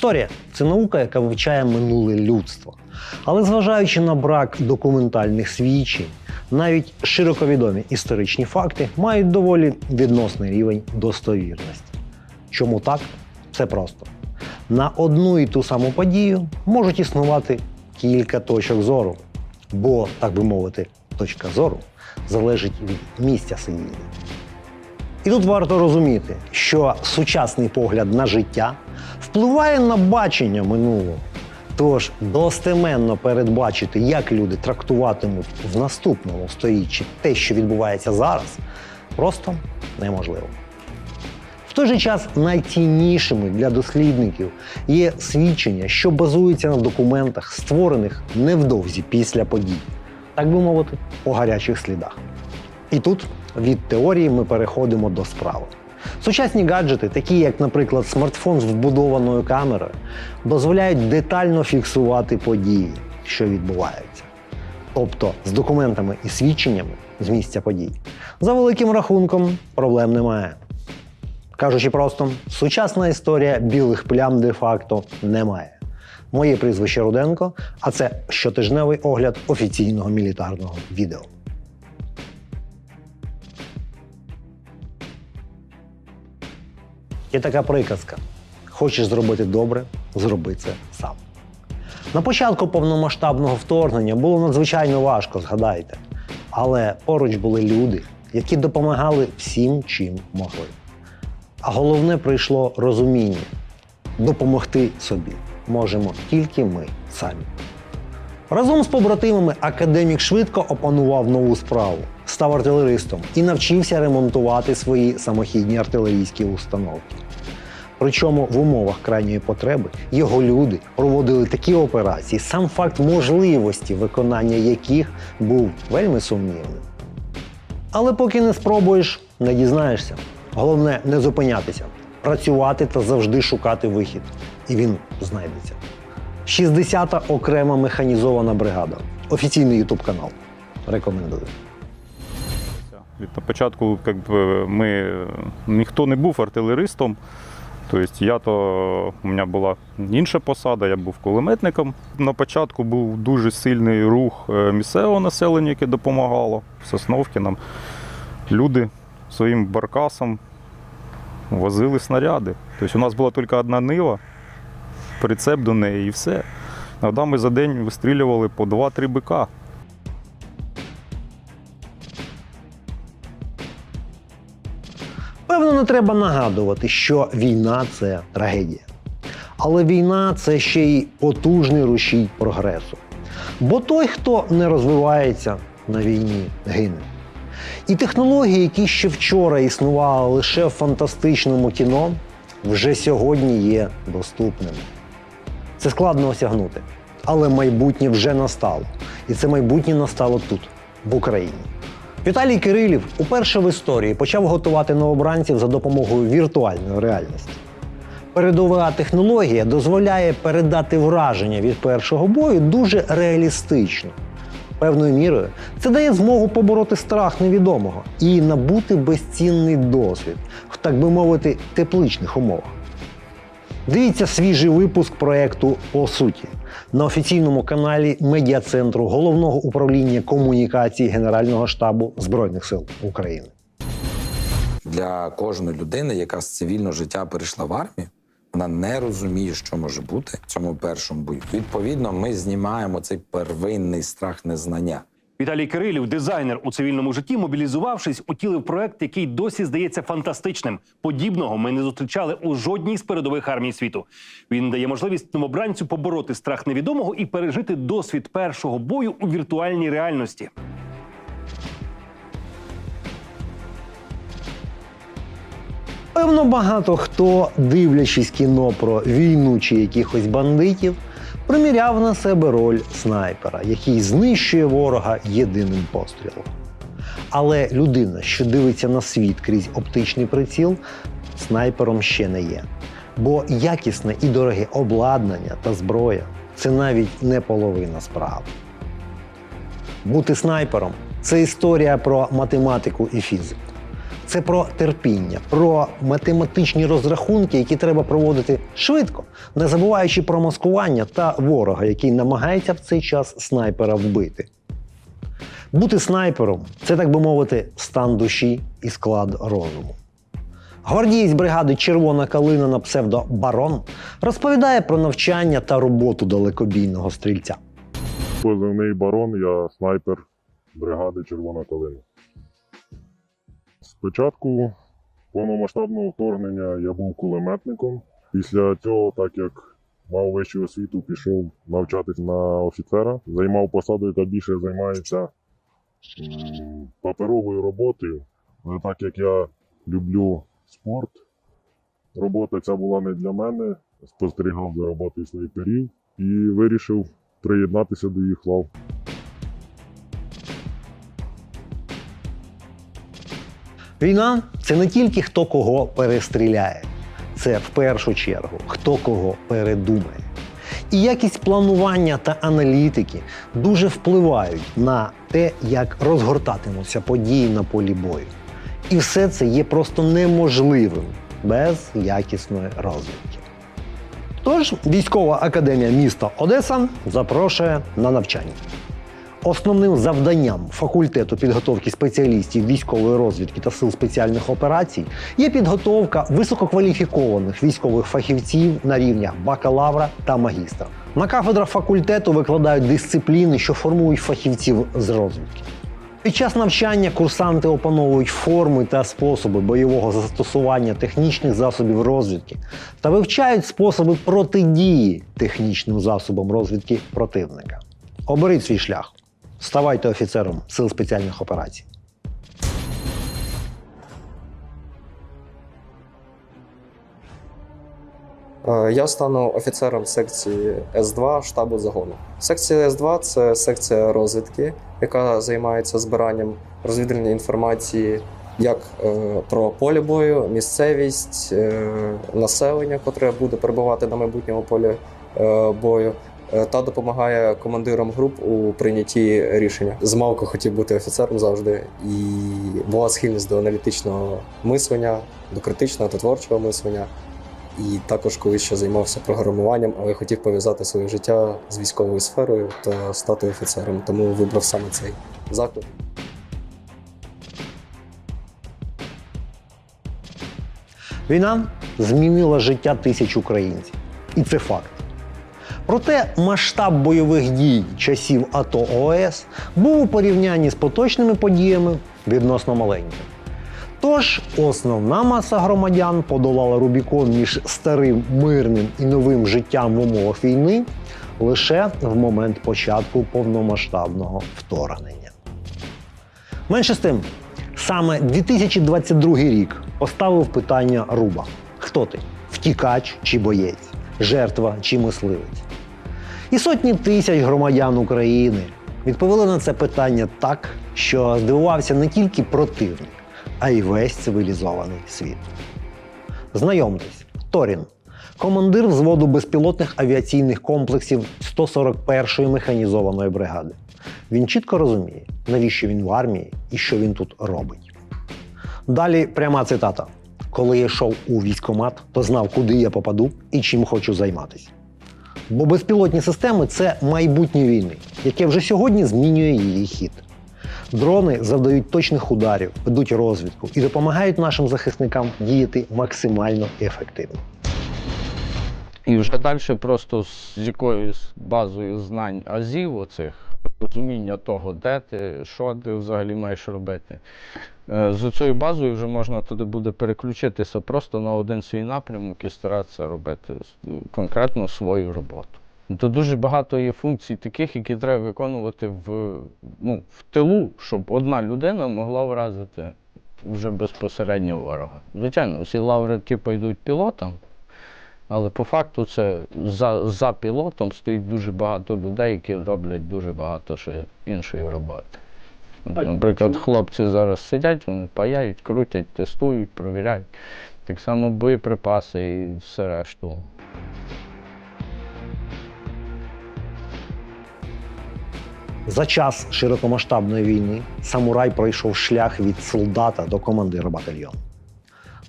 Історія це наука, яка вивчає минуле людство. Але зважаючи на брак документальних свідчень, навіть широко відомі історичні факти мають доволі відносний рівень достовірності. Чому так? Це просто. На одну і ту саму подію можуть існувати кілька точок зору, бо, так би мовити, точка зору залежить від місця сидіння. І тут варто розуміти, що сучасний погляд на життя впливає на бачення минулого. Тож достеменно передбачити, як люди трактуватимуть в наступному сторіччі те, що відбувається зараз, просто неможливо. В той же час найціннішими для дослідників є свідчення, що базуються на документах, створених невдовзі після подій, так би мовити, по гарячих слідах. І тут від теорії ми переходимо до справи. Сучасні гаджети, такі як, наприклад, смартфон з вбудованою камерою, дозволяють детально фіксувати події, що відбуваються. Тобто з документами і свідченнями з місця подій. За великим рахунком проблем немає. Кажучи просто, сучасна історія білих плям де-факто немає. Моє прізвище Руденко, а це щотижневий огляд офіційного мілітарного відео. Є така приказка: хочеш зробити добре, зроби це сам. На початку повномасштабного вторгнення було надзвичайно важко, згадайте. Але поруч були люди, які допомагали всім, чим могли. А головне прийшло розуміння: допомогти собі можемо тільки ми самі. Разом з побратимами академік швидко опанував нову справу, став артилеристом і навчився ремонтувати свої самохідні артилерійські установки. Причому в умовах крайньої потреби його люди проводили такі операції, сам факт можливості виконання яких був вельми сумнівним. Але поки не спробуєш, не дізнаєшся. Головне не зупинятися, працювати та завжди шукати вихід. І він знайдеться. 60-та окрема механізована бригада. Офіційний ютуб канал. Рекомендую. На початку би, ми, ніхто не був артилеристом. Тобто я то у мене була інша посада, я був кулеметником. На початку був дуже сильний рух е, місцевого населення, яке допомагало. Сосновки нам люди своїм баркасом возили снаряди. Тобто у нас була тільки одна нива, прицеп до неї і все. Іноді ми за день вистрілювали по 2-3 бика. Певно, не треба нагадувати, що війна це трагедія. Але війна це ще й потужний рушій прогресу. Бо той, хто не розвивається на війні, гине. І технології, які ще вчора існували лише в фантастичному кіно, вже сьогодні є доступними. Це складно осягнути. Але майбутнє вже настало. І це майбутнє настало тут, в Україні. Віталій Кирилів уперше в історії почав готувати новобранців за допомогою віртуальної реальності. Передова технологія дозволяє передати враження від першого бою дуже реалістично. Певною мірою це дає змогу побороти страх невідомого і набути безцінний досвід в, так би мовити, тепличних умовах. Дивіться свіжий випуск проекту По суті на офіційному каналі медіа-центру головного управління комунікації Генерального штабу Збройних сил України. для кожної людини, яка з цивільного життя перейшла в армію, вона не розуміє, що може бути в цьому першому бою. Відповідно, ми знімаємо цей первинний страх незнання. Віталій Кирилів, дизайнер у цивільному житті, мобілізувавшись, утілив проект, який досі здається фантастичним. Подібного ми не зустрічали у жодній з передових армій світу. Він дає можливість новобранцю побороти страх невідомого і пережити досвід першого бою у віртуальній реальності. Певно, багато хто, дивлячись кіно про війну чи якихось бандитів, приміряв на себе роль снайпера, який знищує ворога єдиним пострілом. Але людина, що дивиться на світ крізь оптичний приціл, снайпером ще не є. Бо якісне і дороге обладнання та зброя це навіть не половина справи. Бути снайпером це історія про математику і фізику. Це про терпіння, про математичні розрахунки, які треба проводити швидко, не забуваючи про маскування та ворога, який намагається в цей час снайпера вбити. Бути снайпером це, так би мовити, стан душі і склад розуму. Гвардієць бригади Червона калина на псевдо Барон розповідає про навчання та роботу далекобійного стрільця. Позивний барон, я снайпер бригади Червона калина. Спочатку повномасштабного вторгнення я був кулеметником. Після цього, так як мав вищу освіту, пішов навчатись на офіцера, займав посаду, яка більше займається паперовою роботою. Але так як я люблю спорт, робота ця була не для мене. Спостерігав за роботою снайперів і вирішив приєднатися до їх лав. Війна це не тільки хто кого перестріляє, це в першу чергу хто кого передумає. І якість планування та аналітики дуже впливають на те, як розгортатимуться події на полі бою. І все це є просто неможливим без якісної розвідки. Тож військова академія міста Одеса запрошує на навчання. Основним завданням факультету підготовки спеціалістів військової розвідки та сил спеціальних операцій є підготовка висококваліфікованих військових фахівців на рівнях бакалавра та магістра. На кафедрах факультету викладають дисципліни, що формують фахівців з розвідки. Під час навчання курсанти опановують форми та способи бойового застосування технічних засобів розвідки та вивчають способи протидії технічним засобам розвідки противника. Оберіть свій шлях. Ставайте офіцером сил спеціальних операцій. Е, Я стану офіцером секції С2 штабу загону. Секція С2 це секція розвідки, яка займається збиранням розвідувальної інформації як е, про поле бою, місцевість, е, населення, котре буде перебувати на майбутньому полі бою. Е, Та допомагає командирам груп у прийнятті рішення. Змалку хотів бути офіцером завжди, і була схильність до аналітичного мислення, до критичного та творчого мислення. І також колись ще займався програмуванням, але хотів пов'язати своє життя з військовою сферою та стати офіцером. Тому вибрав саме цей заклад. Війна змінила життя тисяч українців. І це факт. Проте масштаб бойових дій часів АТО ООС був у порівнянні з поточними подіями відносно маленьким. Тож основна маса громадян подолала Рубікон між старим мирним і новим життям в умовах війни лише в момент початку повномасштабного вторгнення. Менше з тим, саме 2022 рік поставив питання Руба: хто ти? Втікач чи боєць, жертва чи мисливець? І сотні тисяч громадян України відповіли на це питання так, що здивувався не тільки противник, а й весь цивілізований світ. Знайомтесь, Торін, командир взводу безпілотних авіаційних комплексів 141-ї механізованої бригади. Він чітко розуміє, навіщо він в армії і що він тут робить. Далі пряма цитата: коли я йшов у військкомат, то знав, куди я попаду і чим хочу займатися. Бо безпілотні системи це майбутнє війни, яке вже сьогодні змінює її хід. Дрони завдають точних ударів, ведуть розвідку і допомагають нашим захисникам діяти максимально ефективно. І вже далі просто з якоюсь базою знань азів оцих, розуміння того, де ти, що ти взагалі маєш робити. Е, З цією базою вже можна туди буде переключитися просто на один свій напрямок і старатися робити конкретно свою роботу. То дуже багато є функцій таких, які треба виконувати в, ну, в тилу, щоб одна людина могла вразити вже безпосередньо ворога. Звичайно, всі лаврики пойдуть пілотам, але по факту це за, за пілотом стоїть дуже багато людей, які роблять дуже багато іншої роботи. Наприклад, хлопці зараз сидять, вони паяють, крутять, тестують, провіряють. Так само боєприпаси і все решту. За час широкомасштабної війни самурай пройшов шлях від солдата до командира батальйону.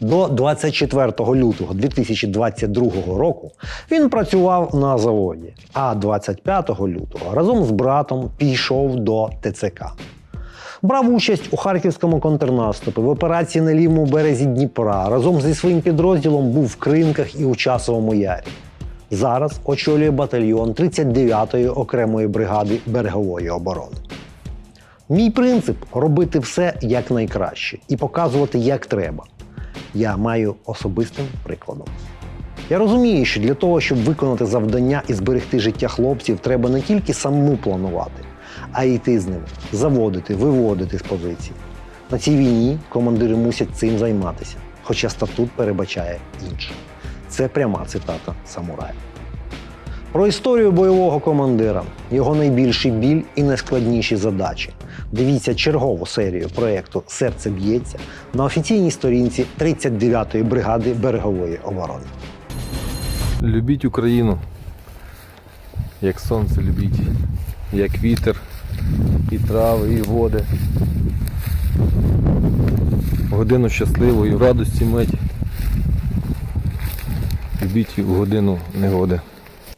До 24 лютого 2022 року він працював на заводі, а 25 лютого разом з братом пішов до ТЦК. Брав участь у харківському контрнаступі в операції на лівому березі Дніпра. Разом зі своїм підрозділом був в Кринках і у Часовому Ярі. Зараз очолює батальйон 39-ї окремої бригади берегової оборони. Мій принцип робити все якнайкраще і показувати, як треба. Я маю особистим прикладом. Я розумію, що для того, щоб виконати завдання і зберегти життя хлопців, треба не тільки самому планувати, а йти з ними, заводити, виводити з позицій. На цій війні командири мусять цим займатися, хоча статут перебачає інше. Це пряма цитата самурая. Про історію бойового командира, його найбільший біль і найскладніші задачі. Дивіться чергову серію проєкту Серце б'ється на офіційній сторінці 39-ї бригади берегової оборони. Любіть Україну, як сонце любіть, як вітер, і трави, і води. Годину щасливу і в радості мить. Любіть в годину негоди.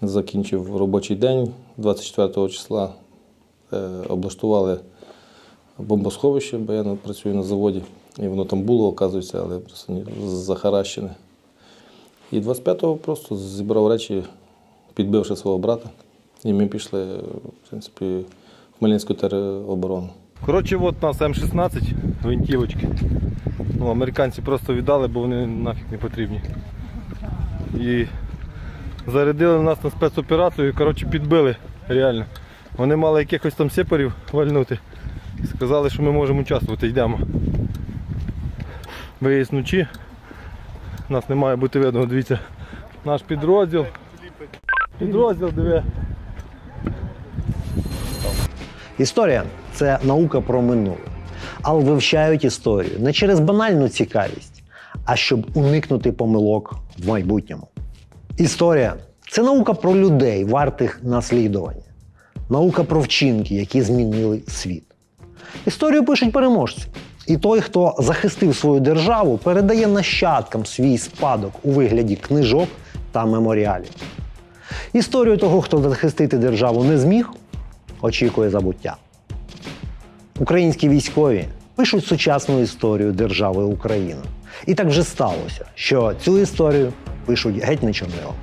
Закінчив робочий день 24 числа. Е, облаштували бомбосховище, бо я працюю на заводі. І воно там було, оказується, але просто захаращене. І 25-го просто зібрав речі, підбивши свого брата. І ми пішли, в принципі, Хмельницьку тероборону. Коротше, от нас М16, гвинтівочки. Ну, американці просто віддали, бо вони нафіг не потрібні. І зарядили нас на спецоперацію і коротше, підбили реально. Вони мали якихось там сепарів вальнути. Сказали, що ми можемо участвувати, йдемо. Виїзд вночі. Нас не має бути видно, дивіться. Наш підрозділ. Підрозділ, диви. Історія це наука про минуле. Але вивчають історію не через банальну цікавість, а щоб уникнути помилок в майбутньому. Історія це наука про людей, вартих наслідування, наука про вчинки, які змінили світ. Історію пишуть переможці. І той, хто захистив свою державу, передає нащадкам свій спадок у вигляді книжок та меморіалів. Історію того, хто захистити державу не зміг, очікує забуття. Українські військові пишуть сучасну історію держави Україна. І так вже сталося, що цю історію пишуть геть не чорнилом.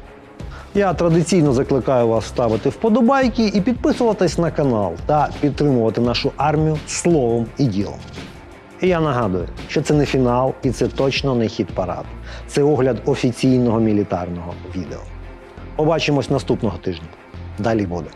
Я традиційно закликаю вас ставити вподобайки і підписуватись на канал та підтримувати нашу армію словом і ділом. І я нагадую, що це не фінал і це точно не хід парад. Це огляд офіційного мілітарного відео. Побачимось наступного тижня. Далі буде.